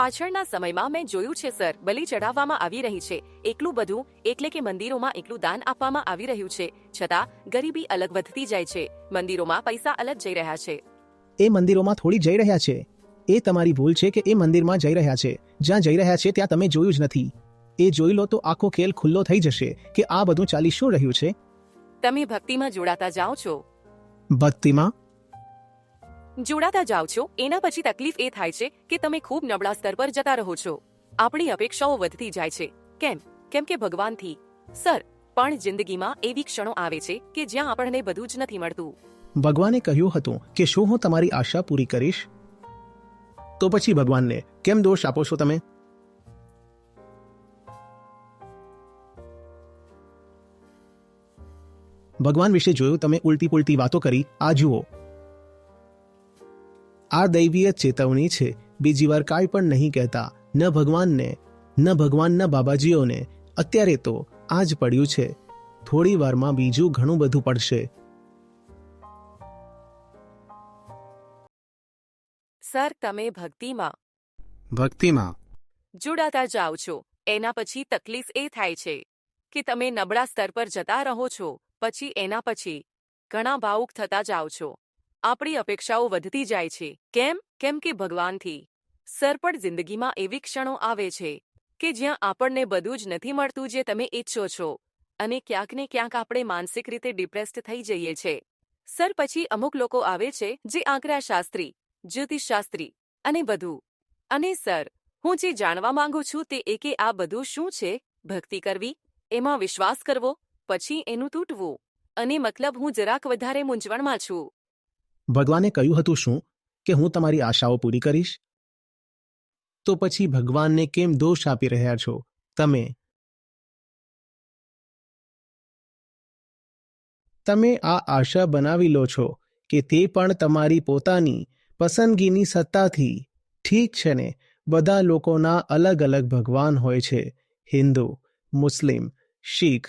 પાછળના સમયમાં મેં જોયું છે સર. બલિ ચઢાવવામાં આવી રહી છે. એકલું બધું એટલે કે મંદિરોમાં એકલું દાન આપવામાં આવી રહ્યું છે. છતાં ગરીબી અલગ વધતી જાય છે. મંદિરોમાં પૈસા અલગ જઈ રહ્યા છે. એ મંદિરોમાં થોડી જઈ રહ્યા છે. એ તમારી ભૂલ છે કે એ મંદિરમાં જઈ રહ્યા છે. જ્યાં જઈ રહ્યા છે ત્યાં તમે જોયું જ નથી. એ જોઈ લો તો આખો ખેલ ખુલ્લો થઈ જશે કે આ બધું ચાલી શું રહ્યું છે? તમે ભક્તિમાં જોડાતા જાઓ છો. ભક્તિમાં? જોડાતા જાઓ છો. એના પછી તકલીફ એ થાય છે કે તમે ખૂબ નબળા સ્તર પર જતા રહો છો. આપણી અપેક્ષાઓ વધતી જાય છે. કેમ? કેમ કે ભગવાનથી. સર, પણ જિંદગીમાં એવી ક્ષણો આવે છે કે જ્યાં આપણને બધું જ નથી મળતું. ભગવાને કહ્યું હતું કે શું હું તમારી આશા પૂરી કરીશ? તો પછી ભગવાનને કેમ દોષ આપો છો તમે? ભગવાન વિશે જોયું, તમે ઉલટી પુલટી વાતો કરી. આ જુઓ. આ દૈવીય ચેતવણી છે. બીજી વાર કાંઈ પણ નહીં કહેતા. ન ભગવાનને ન ભગવાનના બાબાજીઓને. અત્યારે તો આ જ પડ્યું છે. થોડી વારમાં બીજું ઘણું બધું પડશે. સર તમે ભક્તિમાં ભક્તિમાં. જોડાતા જાઓ છો. એના પછી તકલીફ એ થાય છે કે તમે નબળા સ્તર પર જતા રહો છો. પછી એના પછી ઘણા ભાવુક થતા જાઓ છો. આપણી અપેક્ષાઓ વધતી જાય છે. કેમ? કેમ કે ભગવાનથી સર પણ જિંદગીમાં એવી ક્ષણો આવે છે કે જ્યાં આપણને બધું જ નથી મળતું જે તમે ઈચ્છો છો અને ક્યાંક ને ક્યાંક આપણે માનસિક રીતે ડિપ્રેસ્ડ થઈ જઈએ છે. સર, પછી અમુક લોકો આવે છે જે આંકડા શાસ્ત્રી જ્યોતિષશાસ્ત્રી અને બધું. અને સર, હું જે જાણવા માંગુ છું તે એ કે આ બધું શું છે? ભક્તિ કરવી, એમાં વિશ્વાસ કરવો, પછી એનું તૂટવું. અને મતલબ હું જરાક વધારે મૂંઝવણમાં છું. ભગવાને કહ્યું હતું શું કે હું તમારી આશાઓ પૂરી કરીશ? તો પછી ભગવાનને કેમ દોષ આપી રહ્યા છો? તમે? તમે આ આશા બનાવી લો છો કે તે પણ તમારી પોતાની પસંદગીની સત્તાથી. ઠીક છે ને? બધા લોકોના અલગ અલગ ભગવાન હોય છે. હિન્દુ, મુસ્લિમ, શીખ,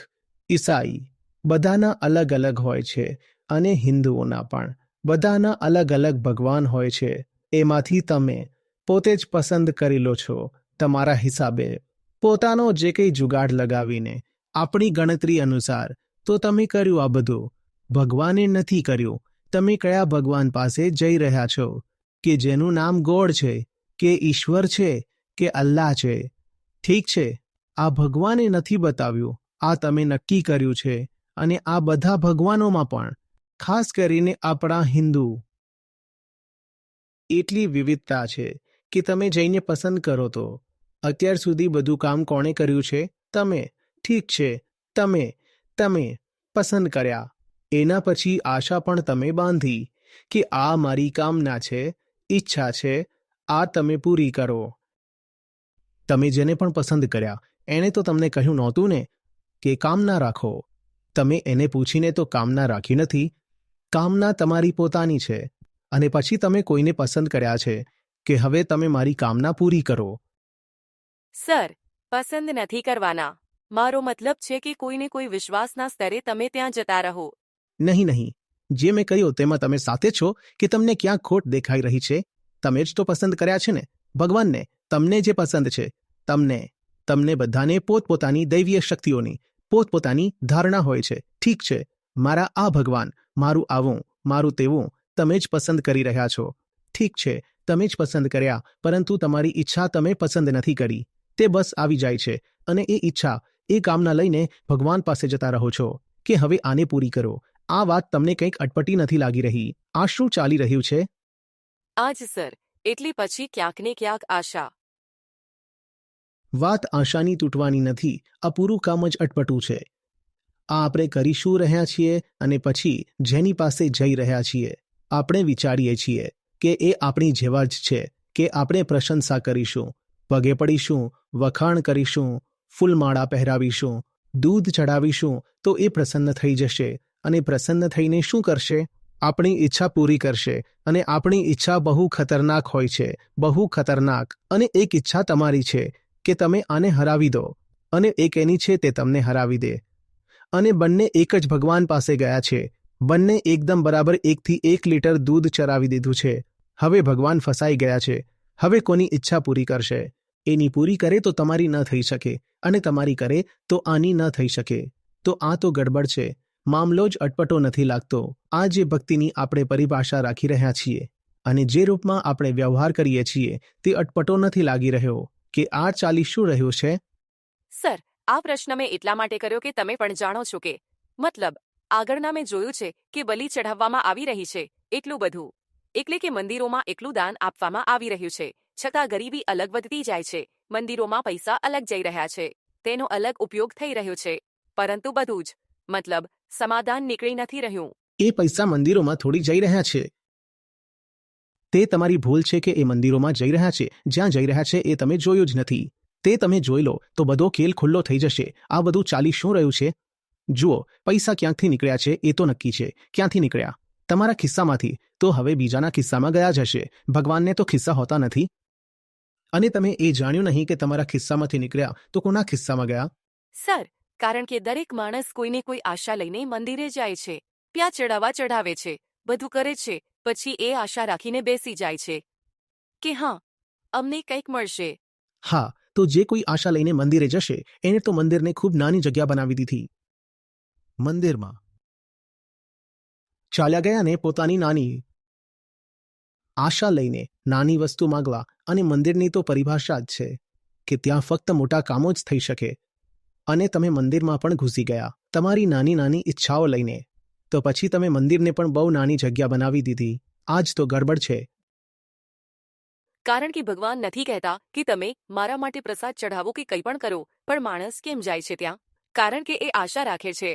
ઈસાઈ બધાના અલગ અલગ હોય છે અને હિન્દુઓના પણ. બધાના અલગ અલગ ભગવાન હોય છે. એમાંથી તમે પોતે જ પસંદ કરી લો છો તમારા હિસાબે. પોતાનો જે કંઈ જુગાડ લગાવીને આપણી ગણતરી અનુસાર તો તમે કર્યું આ બધું. ભગવાને નથી કર્યું. તમે કયા ભગવાન પાસે જઈ રહ્યા છો? કે જેનું નામ ગોળ છે? કે ઈશ્વર છે? કે અલ્લાહ છે? ઠીક છે. આ ભગવાને નથી બતાવ્યું. આ તમે નક્કી કર્યું છે. અને આ બધા ભગવાનોમાં પણ ખાસ કરીને આપણા હિન્દુ. એટલી વિવિધતા છે કે તમે જઈને પસંદ કરો તો. અત્યાર સુધી બધું કામ કોણે કર્યું છે? તમે. ઠીક છે. તમે. તમે. પસંદ કર્યા. એના પછી આશા પણ તમે બાંધી કે આ મારી કામના છે, ઈચ્છા છે, આ તમે પૂરી કરો. તમે જેને પણ પસંદ કર્યા, એણે તો તમને કહ્યું નહોતું ને કે કામના રાખો. તમે એને પૂછીને તો કામના રાખી નથી કામના તમારી પોતાની છે અને પછી તમે કોઈને પસંદ કર્યા છે કે હવે તમે મારી કામના પૂરી કરો. સર પસંદ નથી કરવાના. મારો મતલબ છે કે કોઈને કોઈ વિશ્વાસના સ્તરે તમે ત્યાં જતા રહો. નહીં નહીં. જે મેં કહ્યું તેમાં તમે સાથે છો કે તમને ક્યાં ખોટ દેખાઈ રહી છે? તમે જ તો પસંદ કર્યા છે ને? ભગવાનને તમને જે પસંદ છે તમને તમને બધાને પોતપોતાની દૈવીય શક્તિઓની પોતપોતાની ધારણા હોય છે. ઠીક છે મારા આ ભગવાન મારું આવું મારું તેવું તમે જ પસંદ કરી રહ્યા છો. ઠીક છે તમે જ પસંદ કર્યા પરંતુ તમારી ઈચ્છા તમે પસંદ નથી કરી. તે બસ આવી જાય છે અને એ ઈચ્છા એ કામના લઈને ભગવાન પાસે જતા રહો છો કે હવે આને પૂરી કરો. આ વાત તમને કંઈક અટપટી નથી લાગી રહી. આ શું ચાલી રહ્યું છે? આજ સર. એટલે પછી ક્યાંક ને ક્યાંક આશા. વાત આશાની તૂટવાની નથી. આ પૂરું કામ જ અટપટું છે. આ આપણે કરી શું રહ્યા છીએ અને પછી જેની પાસે જઈ રહ્યા છીએ, આપણે વિચારીએ છીએ કે એ આપણી જેવા જ છે કે આપણે પ્રશંસા કરીશું, પગે પડીશું, વખાણ કરીશું, ફૂલમાળા પહેરાવીશું, દૂધ ચડાવીશું તો એ પ્રસન્ન થઈ જશે અને પ્રસન્ન થઈને શું કરશે? આપણી ઈચ્છા પૂરી કરશે અને આપણી ઈચ્છા બહુ ખતરનાક હોય છે, બહુ ખતરનાક અને એક ઈચ્છા તમારી છે કે તમે આને હરાવી દો અને એક એની છે તે તમને હરાવી દે. અને બંને એક જ ભગવાન પાસે ગયા છે. બંને એકદમ બરાબર એકથી એક લીટર દૂધ ચરાવી દીધું છે. હવે ભગવાન ફસાઈ ગયા છે. હવે કોની ઈચ્છા પૂરી કરશે? એની પૂરી કરે તો તમારી ન થઈ શકે અને તમારી કરે તો આની ન થઈ શકે. તો આ તો ગડબડ છે. મામલો જ અટપટો નથી લાગતો. આ જે ભક્તિની આપણે પરિભાષા રાખી રહ્યા છીએ અને જે રૂપમાં આપણે વ્યવહાર કરીએ છીએ તે અટપટો નથી લાગી રહ્યો. કે આ ચાલી શું રહ્યું છે? સર આ પ્રશ્ન મેં એટલા માટે કર્યો કે તમે પણ જાણો છો કે, મતલબ, આગળના મેં જોયું છે કે બલિ ચઢાવવામાં આવી રહી છે, એટલું બધું. એટલે કે મંદિરોમાં એટલું દાન આપવામાં આવી રહ્યું છે, છતાં ગરીબી અલગ વધતી જાય છે, મંદિરોમાં પૈસા અલગ જઈ રહ્યા છે, તેનો અલગ ઉપયોગ થઈ રહ્યો છે, પરંતુ બધું જ, મતલબ, સમાધાન નીકળી નથી રહ્યું. એ પૈસા મંદિરોમાં થોડી જઈ રહ્યા છે. તે તમારી ભૂલ છે કે એ મંદિરોમાં જઈ રહ્યા છે, જ્યાં જઈ રહ્યા છે એ તમે જોયું જ નથી. તે તમે જોઈ લો તો બધો ખેલ ખુલ્લો થઈ જશે. આ બધું ચાલી શું રહ્યું છે? જુઓ પૈસા ક્યાંકથી નીકળ્યા છે એ તો નક્કી છે. ક્યાંથી નીકળ્યા? તમારા ખિસ્સામાંથી. તો હવે બીજાના ખિસ્સામાં ગયા જ હશે. ભગવાનને તો ખિસ્સા હોતા નથી. અને તમે એ જાણ્યું નહીં કે તમારા ખિસ્સામાંથી નીકળ્યા. તો કોના ખિસ્સામાં ગયા? સર કારણ કે દરેક માણસ કોઈને કોઈ આશા લઈને મંદિરે જાય છે. ત્યાં ચડાવવા ચઢાવે છે. બધું કરે છે. પછી એ આશા રાખીને બેસી જાય છે. કે હા અમને કંઈક મળશે. હા તો જે કોઈ આશા લઈને મંદિરે જશે, એને તો મંદિરને ખૂબ નાની જગ્યા બનાવી દીધી. મંદિરમાં. ચાલ્યા ગયા ને પોતાની નાની આશા લઈને નાની વસ્તુ માંગવા અને મંદિરની તો પરિભાષા જ છે કે ત્યાં ફક્ત મોટા કામો જ થઈ શકે. અને તમે મંદિરમાં પણ ઘૂસી ગયા. તમારી નાની નાની ઈચ્છાઓ લઈને. તો પછી તમે મંદિરને પણ બહુ નાની જગ્યા બનાવી દીધી. આ જ તો ગડબડ છે. કારણ કે ભગવાન નથી કહેતા કે તમે મારા માટે પ્રસાદ ચઢાવો કે કંઈ પણ કરો પણ માણસ કેમ જાય છે ત્યાં? કારણ કે એ આશા રાખે છે.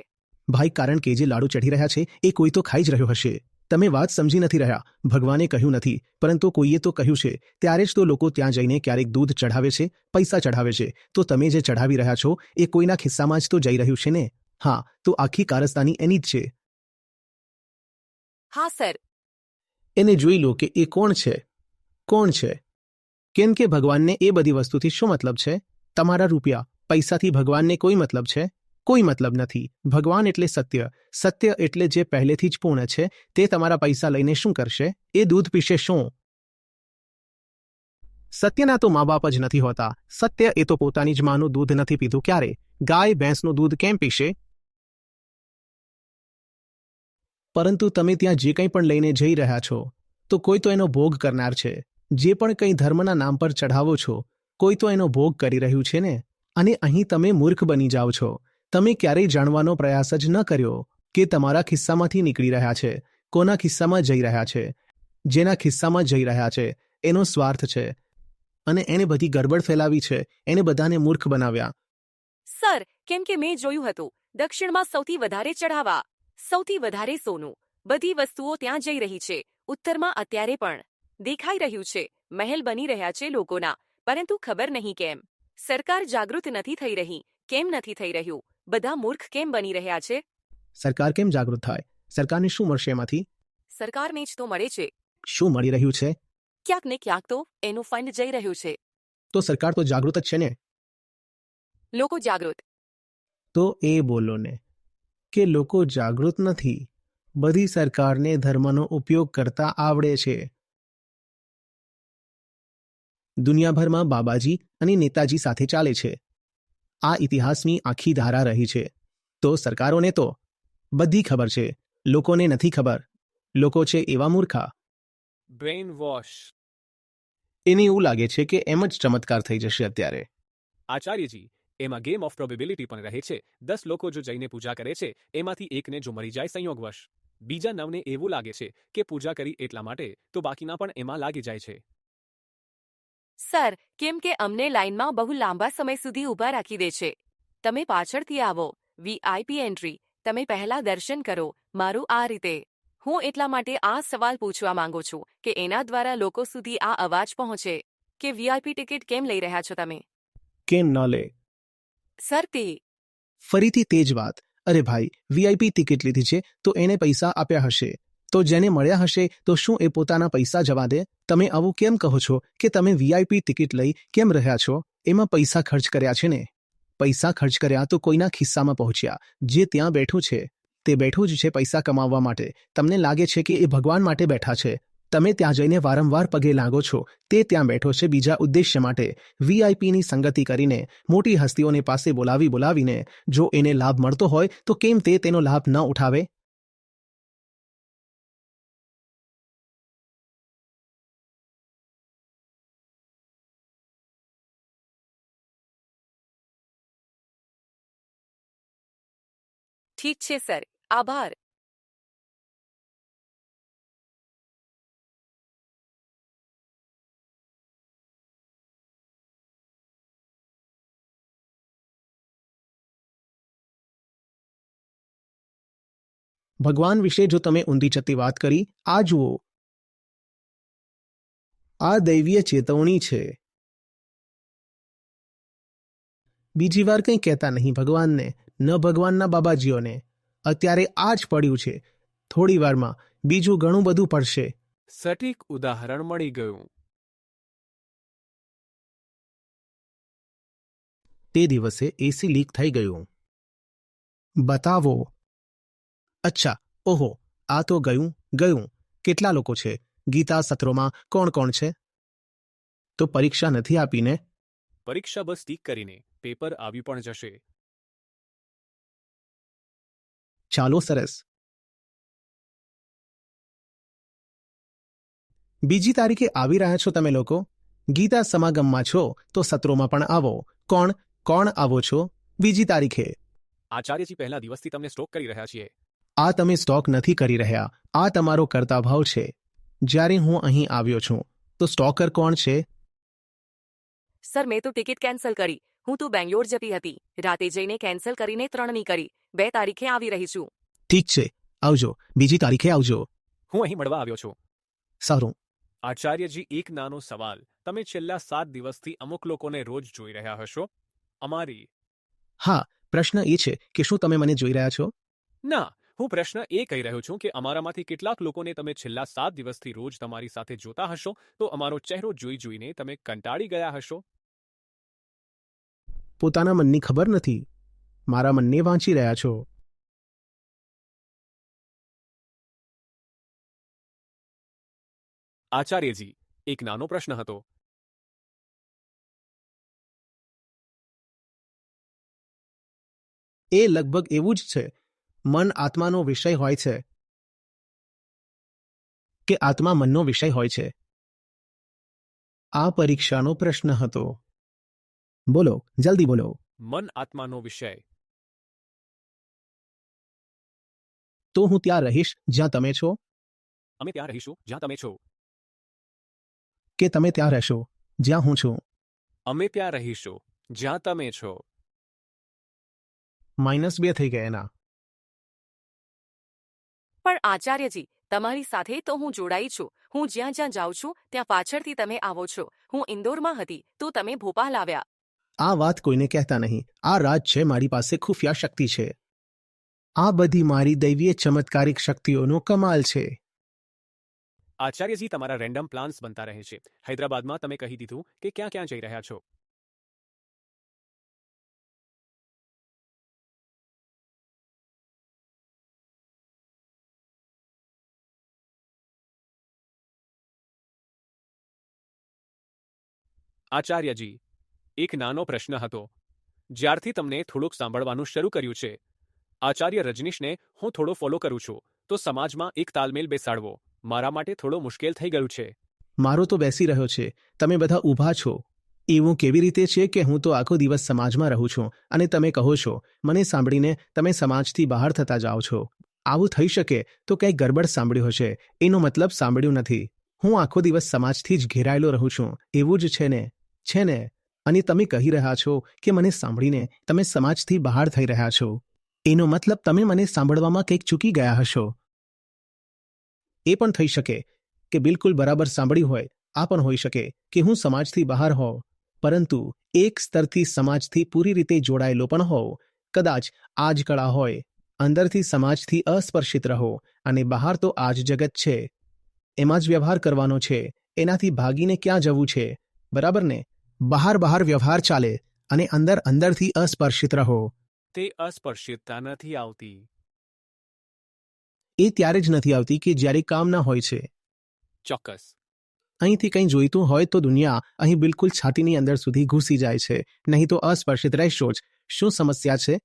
ભાઈ કારણ કે જે લાડુ ચઢી રહ્યા છે એ કોઈ તો ખાઈ જ રહ્યો હશે. તમે વાત સમજી નથી રહ્યા. ભગવાને કહ્યું નથી પરંતુ કોઈએ તો કહ્યું છે ત્યારે જ તો લોકો ત્યાં જઈને ક્યારેક દૂધ ચઢાવે છે પૈસા ચઢાવે છે. તો તમે જે ચઢાવી રહ્યા છો એ કોઈના ખિસ્સામાં જ તો જઈ રહ્યું છે ને? હા તો આખી કારસ્તાની એની જ છે. હા સર. એને જોઈ લો કે એ કોણ છે. કોણ છે? કેમ કે ભગવાનને એ બધી વસ્તુથી શું મતલબ છે? તમારા રૂપિયા, પૈસાથી ભગવાનને કોઈ મતલબ છે? કોઈ મતલબ નથી. ભગવાન એટલે સત્ય. સત્ય એટલે જે પહેલેથી જ પૂર્ણ છે, તે તમારા પૈસા લઈને શું કરશે? એ દૂધ પીશે શું? સત્યના તો મા બાપ જ નથી હોતા. સત્ય એ તો પોતાની જ માનું દૂધ નથી પીધું. ક્યારે? ગાય ભેંસનું દૂધ કેમ પીશે? પરંતુ તમે ત્યાં જે કંઈ પણ લઈને જઈ રહ્યા છો, તો કોઈ તો એનો ભોગ કરનાર છે. જે પણ કંઈ ધર્મના નામ પર ચઢાવો છો, કોઈ તો એનો ભોગ કરી રહ્યું છે ને? અને અહીં તમે મૂર્ખ બની જાઓ છો. તમે ક્યારેય જાણવાનો પ્રયાસ જ ન કર્યો કે તમારા ખિસ્સામાંથી નીકળી રહ્યા છે, કોના ખિસ્સામાં જઈ રહ્યા છે, જેના ખિસ્સામાં જઈ રહ્યા છે, એનો સ્વાર્થ છે. અને એને બધી ગડબડ ફેલાવી છે, એને બધાને મૂર્ખ બનાવ્યા. સર, કેમ કે મેં જોયું હતું, દક્ષિણમાં સૌથી વધારે ચઢાવા, સૌથી વધારે સોનું, બધી વસ્તુઓ ત્યાં જઈ રહી છે, ઉત્તરમાં અત્યારે પણ. દેખાઈ રહ્યું છે. મહેલ બની રહ્યા છે લોકોના પરંતુ ખબર નહીં કેમ. સરકાર જાગૃત નથી થઈ રહી. કેમ નથી થઈ રહ્યું? બધા મૂર્ખ કેમ બની રહ્યા છે? સરકાર કેમ જાગૃત થાય? સરકારને શું મળશે એમાંથી? સરકારને જ તો મળે છે. શું મળી રહ્યું છે? ક્યાંક ને ક્યાંક તો એનું ફંડ જઈ રહ્યું છે. તો સરકાર તો જાગૃત જ છે ને? લોકો જાગૃત. તો એ બોલો ને કે લોકો જાગૃત નથી. બધી સરકારને ધર્મનો ઉપયોગ કરતા આવડે છે. દુનિયાભરમાં બાબાજી અને નેતાજી સાથે ચાલે છે. આ ઇતિહાસની આખી ધારા રહી છે. તો સરકારોને તો બધી ખબર છે. લોકોને નથી ખબર. લોકો છે એવા મૂર્ખા. બ્રેઇન વોશ એને એવું લાગે છે કે એમ જ ચમત્કાર થઈ જશે અત્યારે. આચાર્યજી એમાં ગેમ ઓફ પ્રોબેબિલિટી પણ રહે છે. દસ લોકો જો જઈને પૂજા કરે છે એમાંથી એકને જો મરી જાય સંયોગવશ બીજા નવને એવું લાગે છે કે પૂજા કરી એટલા માટે તો બાકીના પણ એમાં લાગી જાય છે. સર કેમ કે અમને લાઇનમાં બહુ લાંબા સમય સુધી ઊભા રાખી દે છે. તમે પાછળથી આવો. VIP entry. તમે પહેલા દર્શન કરો. મારું આ રીતે. હું એટલા માટે આ સવાલ પૂછવા માંગુ છું કે એના દ્વારા લોકો સુધી આ અવાજ પહોંચે કે વીઆઈપી ટિકિટ કેમ લઈ રહ્યા છો તમે? કેમ ન લે? સર તે ફરીથી તે જ વાત. અરે ભાઈ વીઆઈપી ટિકિટ લીધી છે તો એને પૈસા આપ્યા હશે. તો જેને મળ્યા હશે, તો શું એ પોતાના પૈસા જવા દે? તમે આવું કેમ કહો છો કે તમે વીઆઈપી ટિકિટ લઈ કેમ રહ્યા છો? એમાં પૈસા ખર્ચ કર્યા છે ને? પૈસા ખર્ચ કર્યા તો કોઈના ખિસ્સામાં પહોંચ્યા. જે ત્યાં બેઠું છે, તે બેઠું જ છે પૈસા કમાવવા માટે. તમને લાગે છે કે એ ભગવાન માટે બેઠા છે. તમે ત્યાં જઈને વારંવાર પગે લાગો છો. તે ત્યાં બેઠો છે બીજા ઉદ્દેશ્ય માટે. વીઆઈપીની સંગતિ કરીને, મોટી હસ્તીઓને પાસે બોલાવી બોલાવીને, જો એને લાભ મળતો હોય, તો કેમ તે તેનો લાભ ન ઉઠાવે? ઠીક છે સર આભાર ભગવાન વિશે જો તમે ઊંધી ચત્તી વાત કરી આ જુઓ આ દૈવીય ચેતવણી છે બીજી વાર કંઈ કહેતા નહીં ભગવાનને ન ભગવાનના બાબાજીઓને. અત્યારે આ જ પડ્યું છે. થોડી વારમાં બીજું ઘણું બધું પડશે. સટીક ઉદાહરણ મળી ગયું. તે દિવસે એસી લીક થઈ ગયું. બતાવો. અચ્છા ઓહો આ તો ગયું ગયું. કેટલા લોકો છે? ગીતા સત્રોમાં કોણ કોણ છે? તો પરીક્ષા નથી આપીને? પરીક્ષા બસ ટીક કરીને પેપર આવી પણ જશે. ચાલો સરસ. બીજી તારીખે આવી રહ્યા છો તમે લોકો? ગીતા સમાગમમાં છો તો સત્રોમાં પણ આવો. કોણ કોણ આવો છો? બીજી તારીખે. આચાર્યજી પહેલા દિવસથી તમને સ્ટોક કરી રહ્યા છીએ. આ તમે સ્ટોક નથી કરી રહ્યા. આ તમારો કર્તાભાવ છે. જ્યારે હું અહીં આવ્યો છું તો સ્ટોકર કોણ છે? સર મેં તો ટિકિટ કેન્સલ કરી. હું તો બેંગ્લોર જતી હતી. રાતે જઈને કેન્સલ કરીને ત્રણની કરી. બે તારીખે આવી રહી છું. ઠીક છે. આવજો. બીજી તારીખે આવજો. હું અહીં મળવા આવ્યો છું. સારું. આચાર્યજી એક નાનો સવાલ. તમે છેલ્લા સાત દિવસથી અમુક લોકોને રોજ જોઈ રહ્યા હશો? અમારી. હા પ્રશ્ન એ છે કે શું તમે મને જોઈ રહ્યા છો? ના હું પ્રશ્ન એ કહી રહ્યો છું કે અમારામાંથી કેટલાક લોકોને તમે છેલ્લા સાત દિવસથી રોજ તમારી સાથે જોતા હશો? તો અમારો ચહેરો જોઈ જોઈને તમે કંટાળી ગયા હશો? પોતાના મનની ખબર નથી. મારા મનને વાંચી રહ્યા છો. આચાર્યજી એક નાનો પ્રશ્ન હતો. એ લગભગ એવું જ છે. મન આત્માનો વિષય હોય છે. કે આત્મા મનનો વિષય હોય છે. આ પરીક્ષાનો પ્રશ્ન હતો. બોલો જલ્દી બોલો. મન આત્માનો વિષય. તો હું ત્યાં રહીશ જ્યાં તમે છો? અમે ત્યાં રહીશું જ્યાં તમે છો. કે તમે ત્યાં રહેશો જ્યાં હું છું? અમે ત્યાં રહીશું જ્યાં તમે છો. માઇનસ બે થઈ ગયા એના. પણ આચાર્યજી તમારી સાથે તો હું જોડાઈ છું. હું જ્યાં જ્યાં જાઉં છું ત્યાં પાછળથી તમે આવો છો. હું ઇન્દોરમાં હતી તો તમે ભોપાલ આવ્યા. આ વાત કોઈને કહેતા નહીં. આ રાજ છે મારી પાસે ખુફિયા શક્તિ છે. આ બધી મારી દૈવીય ચમત્કારિક શક્તિઓનો કમાલ છે. આચાર્યજી, તમારા રેન્ડમ પ્લાન્સ બનતા રહે છે. હૈદરાબાદમાં તમે કહી દીધું કે ક્યાં ક્યાં જઈ રહ્યા છો. આચાર્યજી, એક નાનો પ્રશ્ન હતો. જ્યારથી તમને થોડુંક સાંભળવાનું શરૂ કર્યું છે. આચાર્ય રજનીશને હું થોડો ફોલો કરું છું, તો સમાજમાં એક તાલમેલ બેસાડવો, મારા માટે થોડો મુશ્કેલ થઈ ગયું છે. મારો તો બેસી રહ્યો છે, તમે બધા ઊભા છો. એવું કેવી રીતે છે કે હું તો આખો દિવસ સમાજમાં રહું છું, અને તમે કહો છો, મને સાંભળીને તમે સમાજથી બહાર થતા જાઓ છો. આવું થઈ શકે તો કંઈક ગરબડ સાંભળ્યું હશે, એનો મતલબ સાંભળ્યું નથી. હું આખો દિવસ સમાજથી જ ઘેરાયેલો રહું છું, એવું જ છે ને? છે ને? અને તમે કહી રહ્યા છો કે મને સાંભળીને તમે સમાજથી બહાર થઈ રહ્યા છો. એનો મતલબ તમે મને સાંભળવામાં કંઈક ચૂકી ગયા હશો. એ પણ થઈ શકે કે બિલકુલ બરાબર સાંભળ્યું હોય, આ પણ હોઈ શકે કે હું સમાજથી બહાર હોઉં, પરંતુ એક સ્તરથી સમાજથી પૂરી રીતે જોડાયેલો પણ હોઉં. કદાચ આ જ કળા હોય, અંદરથી સમાજથી અસ્પર્શિત રહો અને બહાર તો આ જ જગત છે. એમાં જ વ્યવહાર કરવાનો છે, એનાથી ભાગીને ક્યાં જવું છે? બરાબર ને? બહાર બહાર વ્યવહાર ચાલે અને અંદર અંદરથી અસ્પર્શિત રહો. તે અસ્પર્શિતતા નથી આવતી. એ ત્યારે જ નથી આવતી કે જ્યારે કામ ના હોય છે. ચોક્કસ. અહીંથી કંઈ જોઈતું હોય તો દુનિયા અહીં બિલકુલ છાતીની અંદર સુધી ઘૂસી જાય છે નહીં તો અસ્પર્શિત રહેશો જ. શું સમસ્યા છે?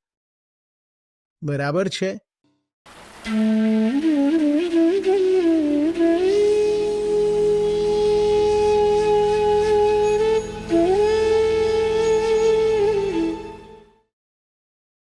બરાબર છે?